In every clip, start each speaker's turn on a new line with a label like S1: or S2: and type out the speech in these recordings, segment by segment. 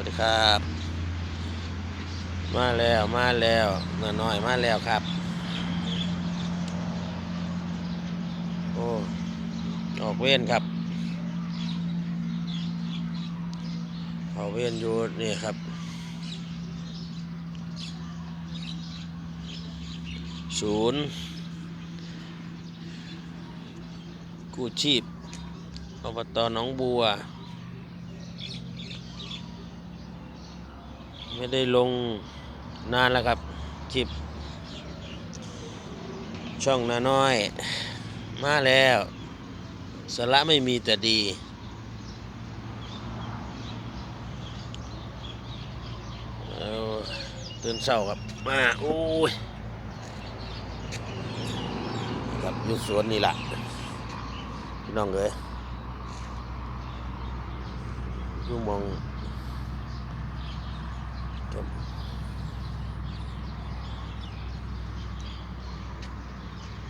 S1: วัสดีครับ มาแล้วมาแล้วน้าน้อยมาแล้วครับ โอ้ออกเว้นครับเขาเว้นอยู่นี่ครับศูนย์กู้ชีพอบตหนองบัว ไม่ได้ลงนานแล้วครับคลิป ช่องนาน้อย มาแล้วสาระไม่มีแต่ดี ตื่นเช้าครับ มาโอ้ยครับอยู่สวนนี่แหละพี่น้องเอ้ยยู่หมอง ครับ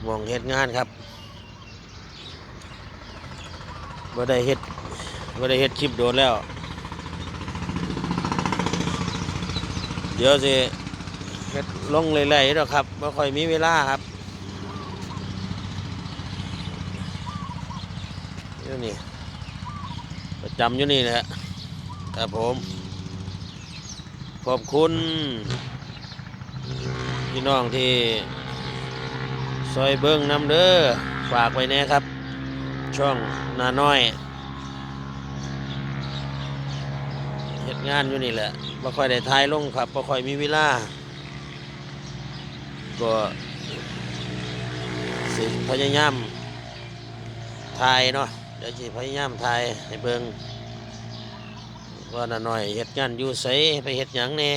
S1: มองเฮ็ดงานครับบ่ได้เฮ็ดบ่ได้เฮ็ดคลิปโดนแล้ว เดี๋ยวสิเฮ็ดลงเรื่อยๆแล้วครับไม่ค่อยมีเวลาครับอยู่นี่ประจำอยู่นี่แหละครับผม ขอบคุณพี่น้องที่ซอยเบิ้งน้ำเด้อฝากไว้แน่ครับ ช่องนาน้อยเฮ็ดงานอยู่นี่แหละบ่ค่อยได้ถ่ายลงครับบ่ค่อยมีเวลาก็สิพยายามถ่ายเนาะเดี๋ยวสิพยายามถ่ายให้เบิ่ง ว่านาน้อยเฮ็ดงานอยู่ไสไปเฮ็ดหยังแน่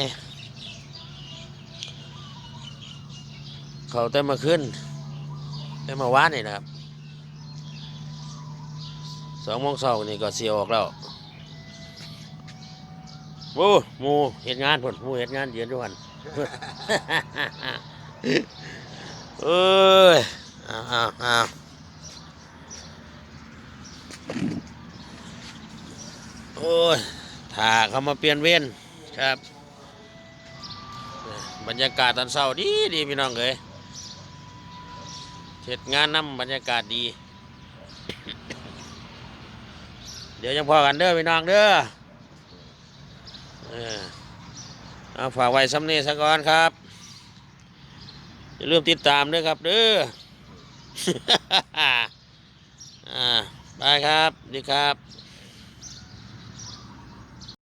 S1: เขาแต่มาขึ้นแต่มาวานนี่นะครับสองโมงเช้านี่ก็เสียออกแล้วโอ้หมูเห็ดงานผลมูเห็ดงานเดือนทุกวันเอ้ยอ้าวอ้าวอ้าวโอ้ย ถ้าเขามาเปลี่ยนเวียนครับ บรรยากาศตอนเช้าดีดีพี่น้องเอ้ยเห็ดงานนำบรรยากาศดี เดี๋ยวยังพอกันเด้อพี่น้องเด้อเออเอาฝากไว้สำเนียงสะก่อนครับ อย่าลืมติดตามด้วยครับเด้ออ่าบายครับ ดีครับ